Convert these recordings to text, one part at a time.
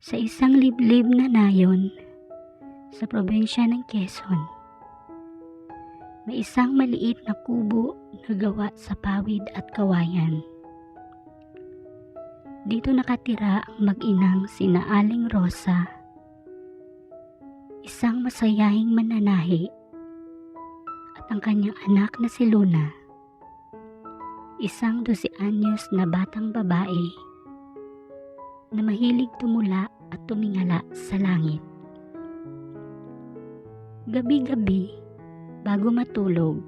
Sa isang liblib na nayon sa probinsya ng Quezon, may isang maliit na kubo na gawa sa pawid at kawayan. Dito nakatira ang mag-inang sina Aling Rosa, isang masayahing mananahi, at ang kanyang anak na si Luna, isang 12 anyos na batang babae na mahilig tumula at tumingala sa langit. Gabi-gabi, bago matulog,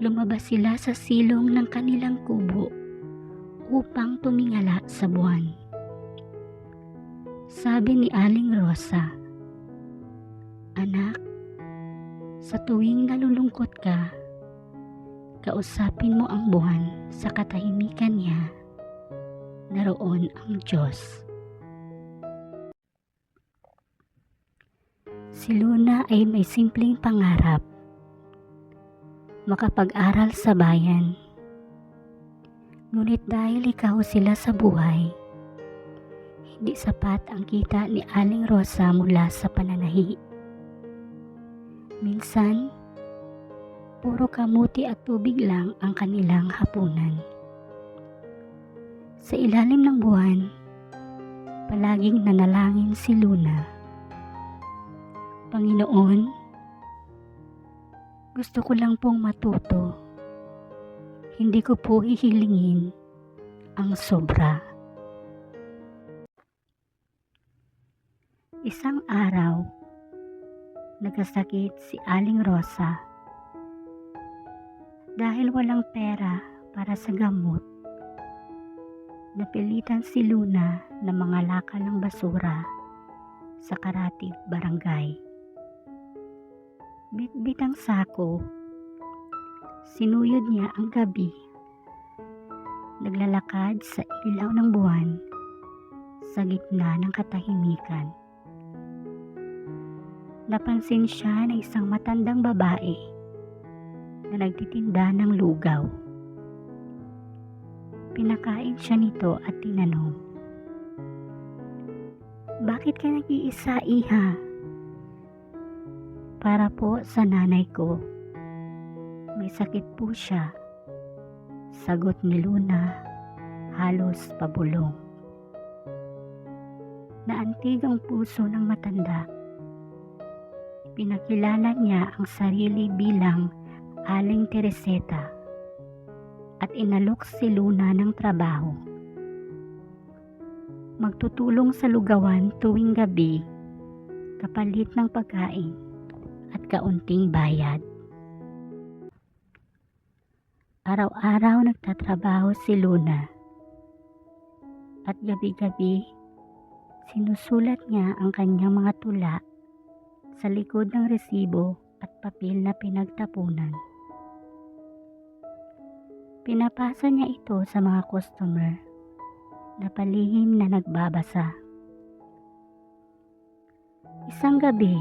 lumabas sila sa silong ng kanilang kubo upang tumingala sa buwan. Sabi ni Aling Rosa, Anak, sa tuwing nalulungkot ka, kausapin mo ang buwan sa katahimikan niya naroon ang Diyos. Si Luna ay may simpleng pangarap. Makapag-aral sa bayan. Ngunit dahil ikaw sila sa buhay, hindi sapat ang kita ni Aling Rosa mula sa pananahi. Minsan, puro kamuti at tubig lang ang kanilang hapunan. Sa ilalim ng buwan, palaging nanalangin si Luna. Panginoon, gusto ko lang pong matuto. Hindi ko po hihilingin ang sobra. Isang araw, nagkasakit si Aling Rosa. Dahil walang pera para sa gamot, napilitan si Luna na mga ng basura sa Karatib Barangay. Bitbit ang sako, sinuyod niya ang gabi. Naglalakad sa ilaw ng buwan sa gitna ng katahimikan. Napansin siya ng isang matandang babae na nagtitinda ng lugaw. Pinakain siya nito at tinanong, Bakit ka nag-iisa, iha? Para po sa nanay ko. May sakit po siya. Sagot ni Luna, halos pabulong. Naantig ang puso ng matanda. Pinakilala niya ang sarili bilang Aling Tereseta at inalok si Luna ng trabaho. Magtutulong sa lugawan tuwing gabi kapalit ng pagkain at kaunting bayad. Araw-araw nagtatrabaho si Luna at gabi-gabi sinusulat niya ang kanyang mga tula sa likod ng resibo at papel na pinagtapunan. Pinapasa niya ito sa mga customer na palihim na nagbabasa. Isang gabi,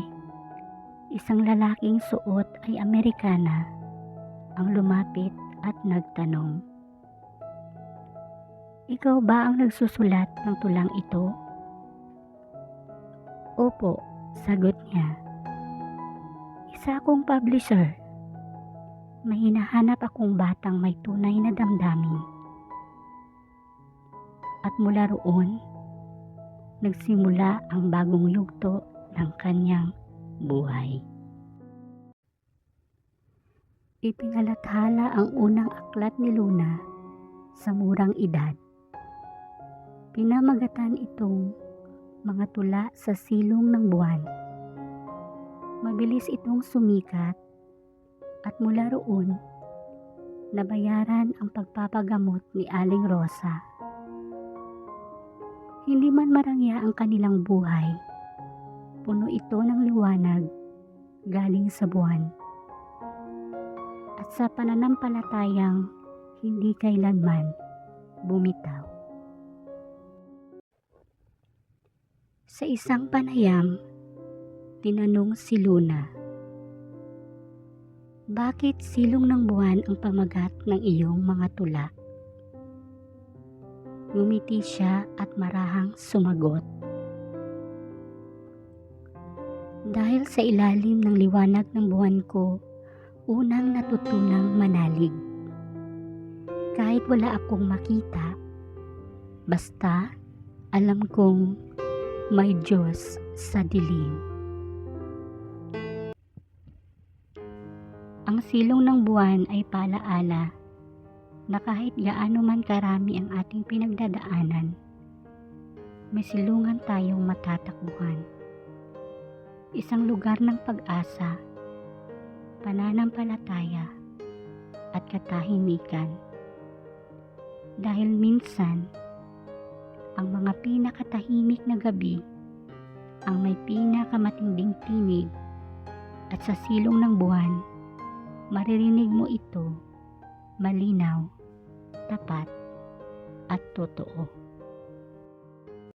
isang lalaking suot ay Amerikana ang lumapit at nagtanong. Ikaw ba ang nagsusulat ng tulang ito? Opo, sagot niya. Isa akong publisher may hinahanap akong batang may tunay na damdamin. At mula roon, nagsimula ang bagong yugto ng kanyang buhay. Ipinalathala ang unang aklat ni Luna sa murang edad. Pinamagatan itong mga tula sa silong ng buwan. Mabilis itong sumikat at mula roon, nabayaran ang pagpapagamot ni Aling Rosa. Hindi man marangya ang kanilang buhay, puno ito ng liwanag galing sa buwan. At sa pananampalatayang hindi kailanman bumitaw. Sa isang panayam, tinanong si Luna, bakit silong ng buwan ang pamagat ng iyong mga tula? Ngumiti siya at marahang sumagot. Dahil sa ilalim ng liwanag ng buwan ko, unang natutunang manalig. Kahit wala akong makita, basta alam kong may Diyos sa dilim. Silong ng buwan ay paalaala na kahit gaano man karami ang ating pinagdadaanan, may silungan tayong matatakbuhan. Isang lugar ng pag-asa, pananampalataya, at katahimikan. Dahil minsan, ang mga pinakatahimik na gabi ang may pinakamatinding tinig at sa silong ng buwan, maririnig mo ito malinaw, tapat, at totoo.